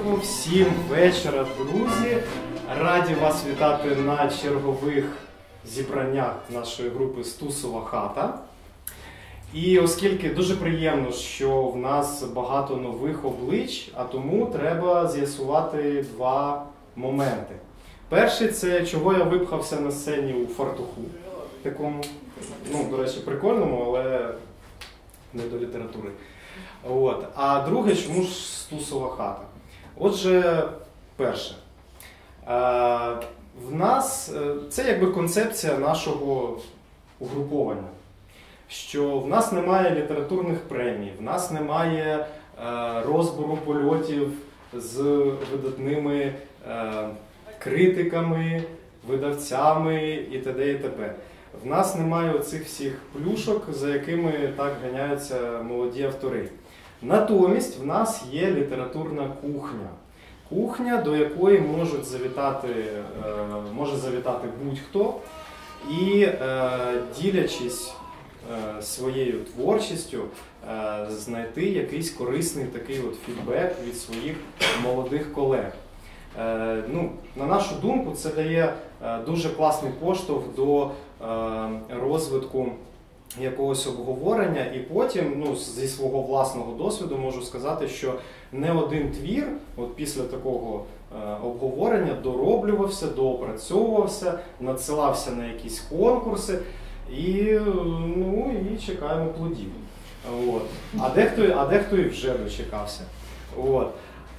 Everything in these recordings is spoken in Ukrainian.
Доброго всім вечора, друзі! Раді вас вітати на чергових зібраннях нашої групи Стусова хата. І оскільки дуже приємно, що в нас багато нових облич, а тому треба з'ясувати два моменти. Перший це чого я випхався на сцені у фартуху. Такому, ну, до речі, прикольному, але не до літератури. От. А друге, чому ж стусова хата? Отже, перше. В нас е, це якби концепція нашого угруповання. Що в нас немає літературних премій, в нас немає е, розбору польотів з видатними е, критиками, видавцями і т.д. і т.п. В нас немає оцих всіх плюшок, за якими так ганяються молоді автори. Натомість в нас є літературна кухня. Кухня, до якої можуть завітати, е, може завітати будь-хто, і е, ділячись е, своєю творчістю, знайти якийсь корисний такий от фідбек від своїх молодих колег. Ну, На нашу думку, це дає дуже класний поштовх до розвитку якогось обговорення, і потім, ну, зі свого власного досвіду, можу сказати, що не один твір, от після такого е, обговорення, дороблювався, доопрацьовувався, надсилався на якісь конкурси, і ну, і чекаємо плодів. От. А дехто а дехто і вже дочекався. От.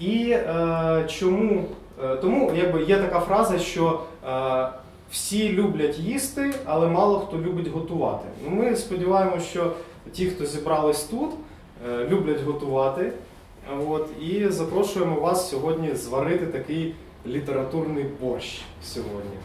І е, чому? Е, тому якби є така фраза, що е, всі люблять їсти, але мало хто любить готувати. Ну, Ми сподіваємося, що ті, хто зібрались тут, е, люблять готувати. От, І запрошуємо вас сьогодні зварити такий літературний борщ сьогодні.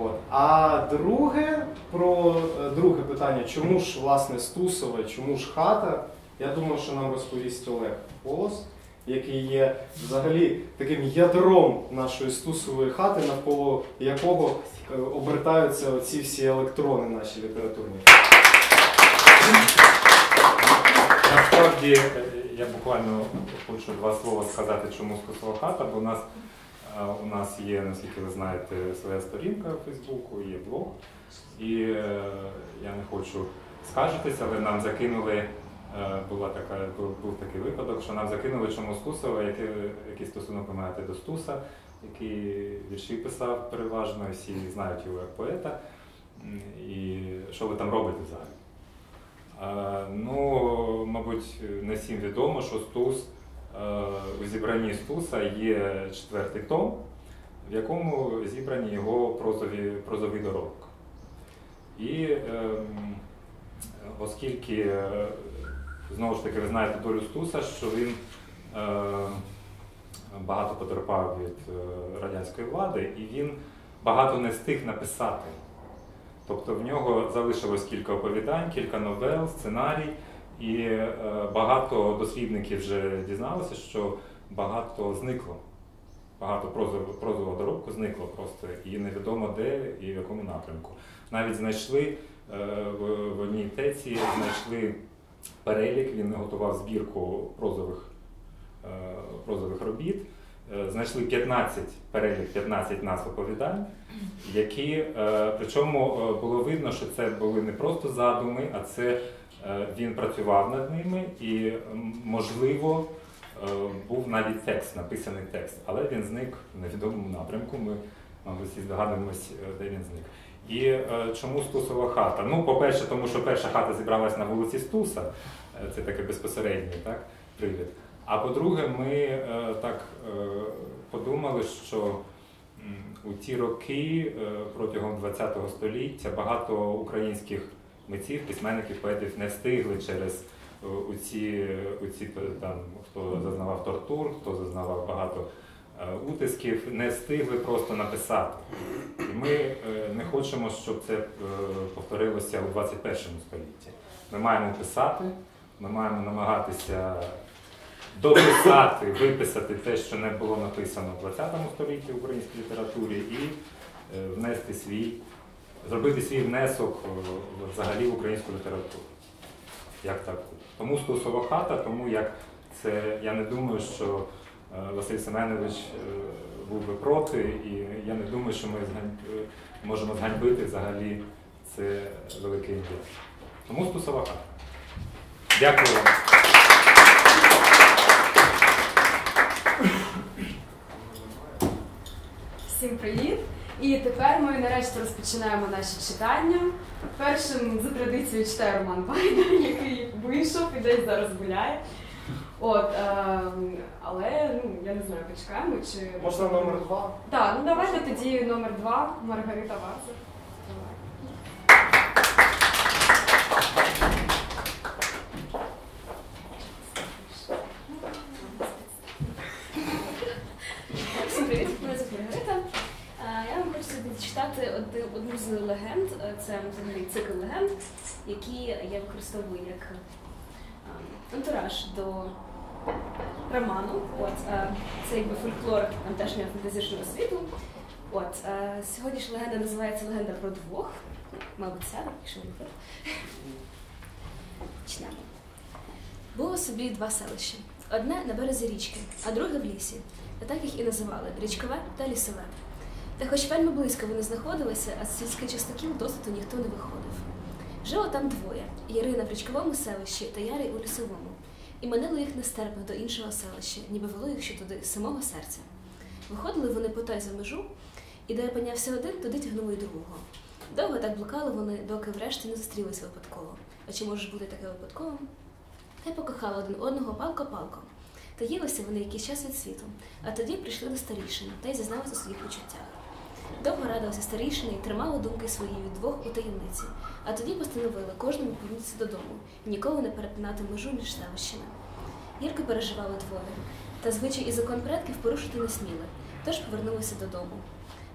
От. А друге про е, друге питання, чому ж власне Стусове, чому ж хата? Я думаю, що нам розповість Олег Полос який є взагалі таким ядром нашої стусової хати, навколо якого е, обертаються оці всі електрони наші літературні. Насправді е, я буквально хочу два слова сказати, чому стусова хата, бо у нас е, у нас є, наскільки ви знаєте, своя сторінка в Фейсбуку, є блог. І я не хочу скаржитися, але нам закинули була така, був такий випадок, що нам закинули чому Стусова, який, який стосунок ви маєте до Стуса, який вірші писав переважно, всі знають його як поета. І що ви там робите взагалі? А, ну, мабуть, не всім відомо, що Стус е, у зібранні Стуса є четвертий том, в якому зібрані його прозові, прозові доробки. І е, оскільки Знову ж таки, ви знаєте долю Стуса, що він е, багато потерпав від е, радянської влади і він багато не встиг написати. Тобто в нього залишилось кілька оповідань, кілька новел, сценарій, і е, багато дослідників вже дізналися, що багато зникло. Багато прозового доробку зникло просто, і невідомо де і в якому напрямку. Навіть знайшли е, в, в одній теці, знайшли перелік, він готував збірку прозових е, прозових робіт. Е, знайшли 15 перелік 15 назв оповідань, які, е, причому було видно, що це були не просто задуми, а це він працював над ними і, можливо, був навіть текст, написаний текст, але він зник в невідомому напрямку. Ми, мабуть, всі здогадуємось, де він зник. І е, чому Стусова хата? Ну, по-перше, тому що перша хата зібралась на вулиці Стуса, е, це такий безпосередній так, привід. А по-друге, ми е, так е, подумали, що у ті роки е, протягом ХХ століття багато українських митців, письменників, поетів не встигли через е, у ці, у ці там, хто зазнавав тортур, хто зазнавав багато. Е, утисків не встигли просто написати. І ми е, не хочемо, щоб це е, повторилося у 21 столітті. Ми маємо писати, ми маємо намагатися дописати, виписати те, що не було написано в 20 столітті в українській літературі, і внести свій, зробити свій внесок взагалі в українську літературу. Як так? Тому стосова хата, тому як це, я не думаю, що Василь Семенович е, був би проти, і я не думаю, що ми е, можемо зганьбити взагалі це велике ім'я. Тому Стусова. Дякую вам. Всім привіт! І тепер ми нарешті розпочинаємо наші читання. Першим за традицією читає Роман Байда, який вийшов і десь зараз гуляє. От, е, але ну я не знаю, почекаємо чи Можна номер два? Так, ну давайте тоді номер два Маргарита. Всім привіт, мене звуть Маргарита. Е, Я вам хочу сьогодні зачитати од- одну з легенд. Е, Це взагалі цикл легенд, які я використовую як е, антураж до роману. От, е, це якби фольклор тамтешнього фантастичного світу. От, е, сьогоднішня легенда називається Легенда про двох. Мабуть, ця, якщо не. Почнемо. Було собі два селища. Одне на березі річки, а друге в лісі. Та так їх і називали річкове та лісове. Та хоч вельми близько вони знаходилися, а з сільських частоків досвіду ніхто не виходив. Жило там двоє Ірина в річковому селищі та Ярий у лісовому, і манило їх нестерпно до іншого селища, ніби вело їх ще туди з самого серця. Виходили вони по той за межу, і де опинявся один, туди тягнули й другого. Довго так блукали вони, доки врешті не зустрілися випадково. А чи може бути таке випадково? Та й покохали один одного палко-палко. Та їлися вони якийсь час від світу, а тоді прийшли до старішини та й зізналися у своїх почуттях. Довго радилися старішини і тримали думки свої від двох у таємниці, а тоді постановили кожному повернутися додому ніколи не перетинати межу між селищами. Гірко переживали двоє, та звичай і закон предків порушити не сміли, тож повернулися додому.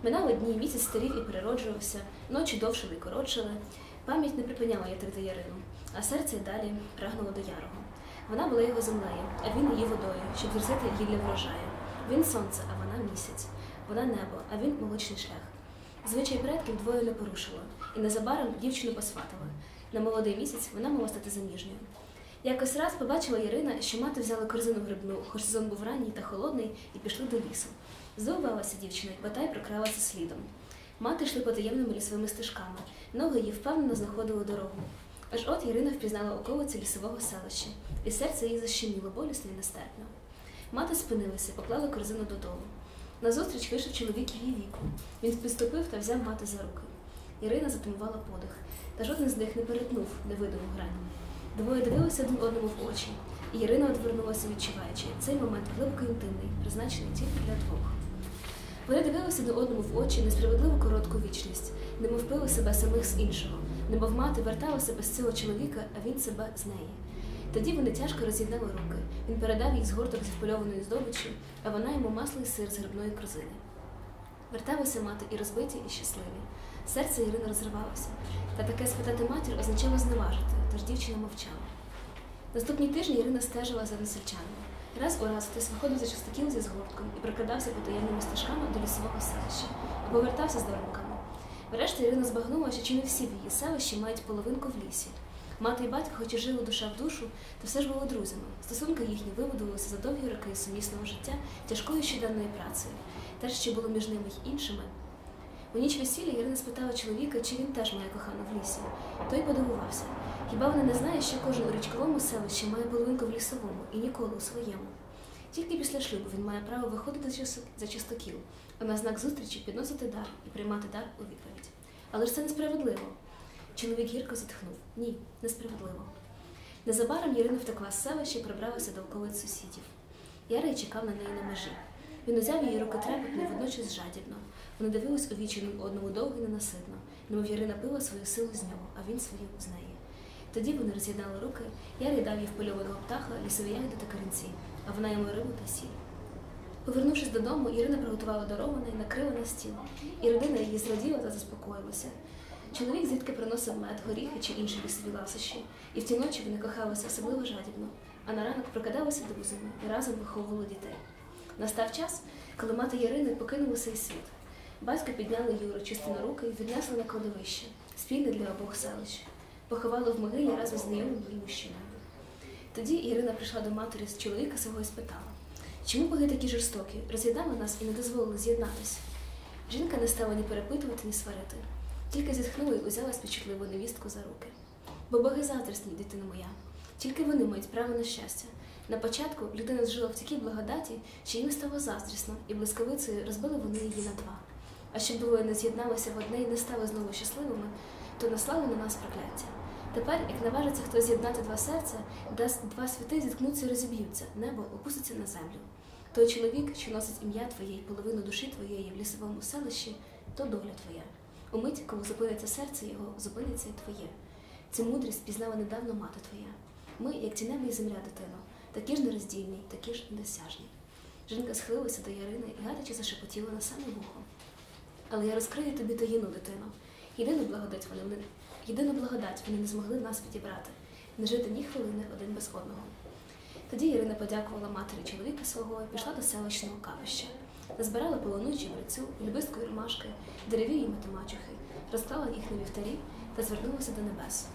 Минали дні, місяць старів і перероджувався, ночі довшили і коротшили. Пам'ять не припиняла ятрити Ярину, а серце й далі прагнуло до ярого. Вона була його землею, а він її водою, щоб верзити її для врожаю. Він сонце, а вона місяць. Вона небо, а він молочний шлях. Звичай предків двоє не порушило, і незабаром дівчину посватали. На молодий місяць вона мала стати заміжньою. Якось раз побачила Ірина, що мати взяла корзину грибну, хоч сезон був ранній та холодний, і пішли до лісу. Здивувалася дівчина, і бодай прокралася слідом. Мати йшли потаємними лісовими стежками. Ноги її впевнено знаходили дорогу. Аж от Ірина впізнала околиці лісового селища, і серце її защеміло болісно і нестерпно. Мати спинилася, поклала корзину додолу. Назустріч вийшов чоловік її віку. Він підступив та взяв мати за руки. Ірина затамувала подих, та жоден з них не перетнув невидиму грань. Двоє дивилися один одному в очі, і Ірина одвернулася, відчуваючи цей момент глибоко інтимний, призначений тільки для двох. Вони дивилися один одному в очі несправедливу коротку вічність, немов пили себе самих з іншого, немов мати вертала себе з цього чоловіка, а він себе з неї. Тоді вони тяжко роз'єднали руки. Він передав їй згорток зі впольованої здобичі, а вона йому масло і сир з грибної корзини. Верталися мати і розбиті, і щасливі. Серце Ірини розривалося, та таке спитати матір означало зневажити, тож дівчина мовчала. Наступні тижні Ірина стежила за носельчанами. Раз у раз хтось виходив за частокіл зі згортком і прокрадався потаємними стежками до лісового селища, або вертався з дарунками. Врешті Ірина збагнула, що чи не всі в її селищі мають половинку в лісі. Мати і батько, хоч і жили душа в душу, то все ж були друзями. Стосунки їхні вибудувалися за довгі роки сумісного життя тяжкою щоденною працею. Те, що було між ними й іншими. У ніч весілля Ірина спитала чоловіка, чи він теж має кохану в лісі. Той подивувався. Хіба вона не знає, що кожен у річковому селищі має половинку в лісовому і ніколи у своєму? Тільки після шлюбу він має право виходити за чистокіл, а на знак зустрічі підносити дар і приймати дар у відповідь. Але ж це несправедливо. Чоловік гірко зітхнув. Ні, несправедливо. Незабаром Ірина втекла з селища і прибралася до околиць сусідів. Ярий чекав на неї на межі. Він узяв її руки трепетно і водночас жадібно. Вони дивились у вічі одному довго і ненаситно, немов Ірина пила свою силу з нього, а він свою з неї. Тоді вони роз'єднали руки, Ярий дав їй впольованого птаха, лісові ягоди та корінці, а вона йому рибу та сіль. Повернувшись додому, Ірина приготувала дароване і накрила на стіл, і родина її зраділа та заспокоїлася. Чоловік звідки приносив мед, горіхи чи інші лісові ласощі, і в ті ночі вони кохалися особливо жадібно, а на ранок прокидалися друзями і разом виховували дітей. Настав час, коли мати Ярини покинула цей світ. Батько підняли її урочисто на руки і віднесли на кладовище, спільне для обох селищ. Поховали в могилі разом з знайомим їй мужчиною. Тоді Ірина прийшла до матері з чоловіка свого і спитала, Чому боги такі жорстокі, роз'єднали нас і не дозволили з'єднатися? Жінка не стала ні перепитувати, ні сварити, тільки зітхнула і узяла співчутливу невістку за руки. Бо боги заздрісні, дитина моя, тільки вони мають право на щастя. На початку людина жила в такій благодаті, що їм стало заздрісно, і блискавицею розбили вони її на два. А щоб двоє не з'єдналися в одне і не стали знову щасливими, то наслали на нас прокляття. Тепер, як наважиться хтось з'єднати два серця, дасть два світи зіткнуться і розіб'ються, небо опуститься на землю. Той чоловік, що носить ім'я твоє й половину душі твоєї в лісовому селищі, то доля твоя. Умить, коли зупиниться серце його, зупиниться і твоє. Цю мудрість пізнала недавно мати твоя. Ми, як ті небо і земля, дитино, такі ж нероздільні, такі ж недосяжні. Жінка схилилася до Ярини і гадяче зашепотіла на саме вухо. Але я розкрию тобі таїну, дитино. Єдину благодать вони єдину благодать вони не змогли нас відібрати, не жити ні хвилини один без одного. Тоді Ірина подякувала матері чоловіка свого і пішла до селищного капища. Назбирала полону чебрецю, любистку ромашки, дереві і матемачухи, розклала їх на вівтарі та звернулася до небес.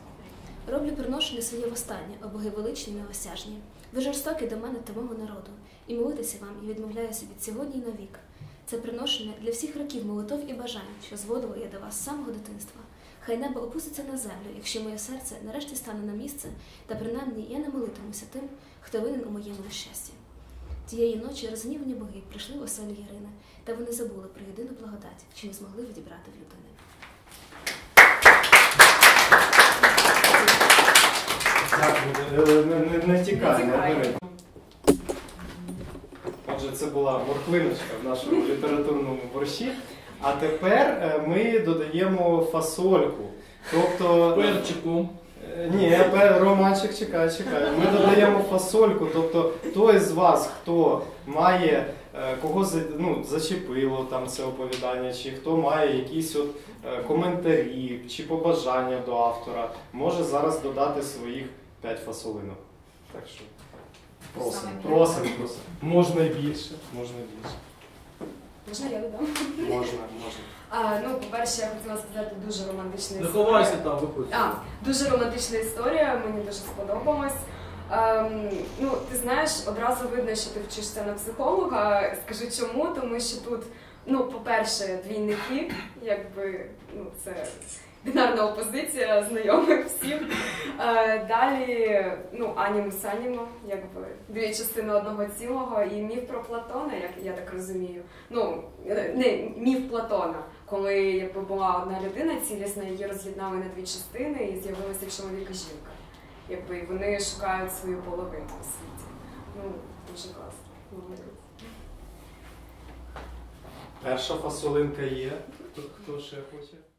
Роблю приношення своє востаннє, о боги величні неосяжні. Ви жорстокі до мене та мого народу, і молитися вам і відмовляюся від сьогодні й навік. Це приношення для всіх років молитов і бажань, що зводила я до вас з самого дитинства. Хай небо опуститься на землю, якщо моє серце нарешті стане на місце, та принаймні я не молитимуся тим, хто винен у моєму нещасті. Тієї ночі розгнівані боги прийшли в оселю Ярини, та вони забули про єдину благодать, що не змогли відібрати в людини. Дякую. Не, не, не тікай, Не бери. Отже, це була морквиночка в нашому літературному борщі. А тепер е, ми додаємо фасольку. Тобто. Перчику. Е, Ні, Романчик, чекай, чекай. Ми додаємо фасольку. Тобто той з вас, хто має е, кого ну, зачепило там це оповідання, чи хто має якісь от е, коментарі чи побажання до автора, може зараз додати своїх 5 фасолинок. Так що просимо, просимо, просимо. Можна і більше, можна і більше. Можна я додам? Можна, можна. А, ну, по-перше, я хотіла сказати дуже романтична Не ховайся там, виходь. А, дуже романтична історія, мені дуже сподобалась. Ем, ну, ти знаєш, одразу видно, що ти вчишся на психолога. Скажи чому, тому що тут, ну, по-перше, двійники, якби ну, це бінарна опозиція, знайомих всім. Е, далі, ну, анімус анімо, якби дві частини одного цілого, і міф про Платона, як я так розумію. Ну, е, не міф Платона, коли якби була одна людина цілісна, її роз'єднали на дві частини і з'явилася чоловік і жінка. Якби і вони шукають свою половину у світі. Ну, дуже класно. Перша фасолинка є. Хто, хто ще хоче?